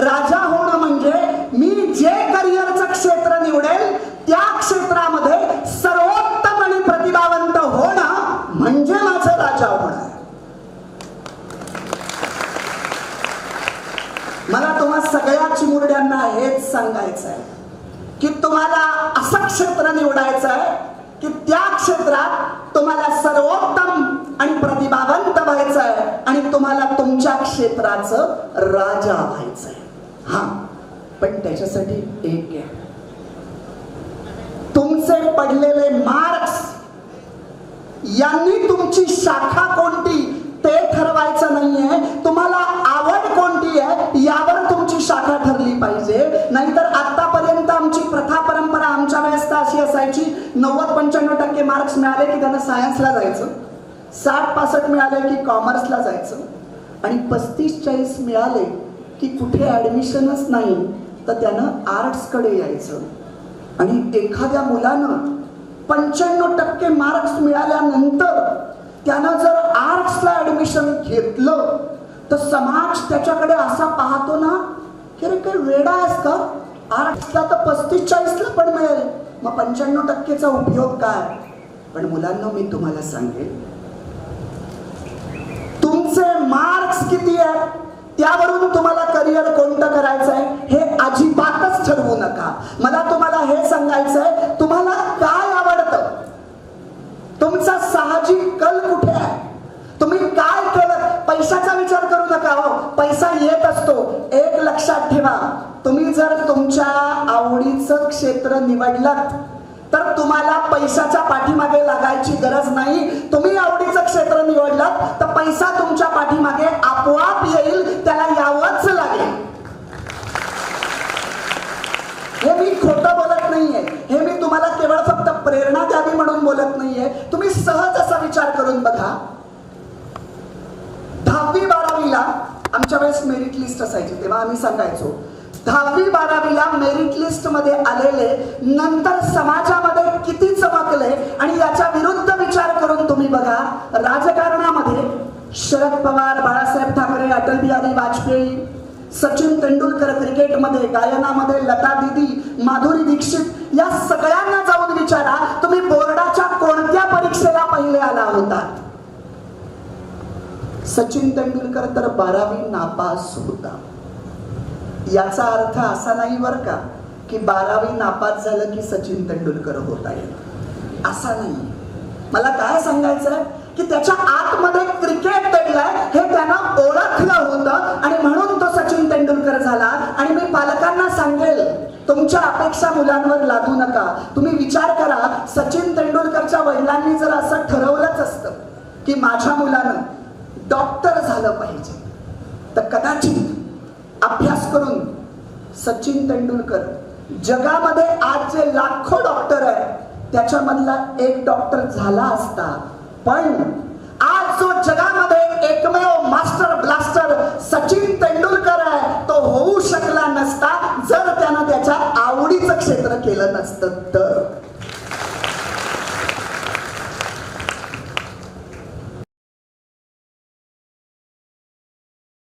राजा होणं म्हणजे मी जे करिअरचं क्षेत्र निवडेल त्या क्षेत्रामध्ये सर्वोत्तम आणि प्रतिभावंत होणं म्हणजे माझं राजा होणं. मला तुम्हा सगळ्या चिमुरड्यांना हेच सांगायचं आहे की तुम्हाला असं क्षेत्र निवडायचं आहे की त्या क्षेत्रात तुम्हाला सर्वोत्तम आणि प्रतिभावंत व्हायचं आहे आणि तुम्हाला तुमच्या क्षेत्राचं राजा व्हायचं आहे हा पण त्याच्यासाठी एक आहे तुमचे पडलेले मार्क्स यांनी तुमची शाखा कोणती? ते ठरवायचं नाहीये. तुम्हाला आवड कोणती आहे यावर तुमची शाखा ठरली पाहिजे. नाहीतर आतापर्यंत आमची प्रथा परंपरा आमच्या वेळेस तर अशी असायची नव्वद पंच्याण्णव टक्के मार्क्स मिळाले की त्यांना सायन्सला जायचं. साठ पासष्ट मिळाले की कॉमर्सला जायचं. आणि पस्तीस चाळीस मिळाले की कुठे ऍडमिशनच नाही तर त्यानं आर्ट्सकडे यायचं. आणि एखाद्या मुलानं पंच्याण्णव टक्के मार्क्स मिळाल्यानंतर त्यानं जर आर्ट्सला ऍडमिशन घेतलं तर समाज त्याच्याकडे असा पाहतो ना की अरे काही वेडा आहेस का? आर्ट्सला तर पस्तीस चाळीसला पण मिळेल. मग पंच्याण्णव टक्केचा उपयोग काय? पण मुलांना मी तुम्हाला सांगेन. तुमचे मार्क्स किती आहेत? त्यावरून तुम्हाला करिअर कोणतं करायचं आहे हे अजिबातच ठरवू नका. मला तुम्हाला हे सांगायचं आहे तुम्हाला काय आवडतं? तुमचा साहजिक कल कुठे आहे? तुम्ही काय केलं? पैशाचा विचार करू नका हो. पैसा येत असतो. एक लक्षात ठेवा. तुम्ही जर तुमच्या आवडीचं क्षेत्र निवडलं तर तुम्हाला पैशाच्या पाठीमागे लागायची गरज नाही. तुम्ही आवडीचं क्षेत्र निवडलात तर पैसा तुमच्या पाठीमागे आपोआप येईल त्याला यावंच लागेल हे मी खोटं बोलत नाहीये हे मी तुम्हाला केवळ फक्त प्रेरणा द्यावी म्हणून बोलत नाहीये. तुम्ही सहज असा विचार करून बघा. दहावी बारावीला आमच्या वेळेस मेरिट लिस्ट असायची तेव्हा आम्ही सांगायचो. दहावी बारावीला मेरिट लिस्टमध्ये आलेले नंतर समाजामध्ये किती चमकले आणि याच्या विरुद्ध विचार करून तुम्ही बघा राजकारणामध्ये शरद पवार बाळासाहेब ठाकरे अटल बिहारी वाजपेयी सचिन तेंडुलकर क्रिकेटमध्ये गायनामध्ये लता दिदी माधुरी दीक्षित सचिन तेंडुलकर तर बारावी नापास होता. याचा अर्थ असा नाही बर का की बारावी नापास झालं की सचिन तेंडुलकर होता येईल असा नाही. मला काय सांगायचं आहे की त्याच्या आतमध्ये क्रिकेट दडलाय हे त्यानं ओळखलं होतं आणि म्हणून तो सचिन तेंडुलकर झाला. आणि मी पालकांना सांगेल तुमच्या अपेक्षा मुलांवर लादू नका. तुम्ही विचार करा सचिन तेंडुलकरच्या वडिलांनी जर असं ठरवलंच असतं की माझ्या मुलानं डॉक्टर झालं पाहिजे. तर कदाचित अभ्यास करून सचिन तेंडुलकर जगामध्ये आज जे लाखो डॉक्टर आहेत. त्याच्यामधला एक डॉक्टर झाला असता. पण आज जो जगामध्ये एकमेव मास्टर ब्लास्टर सचिन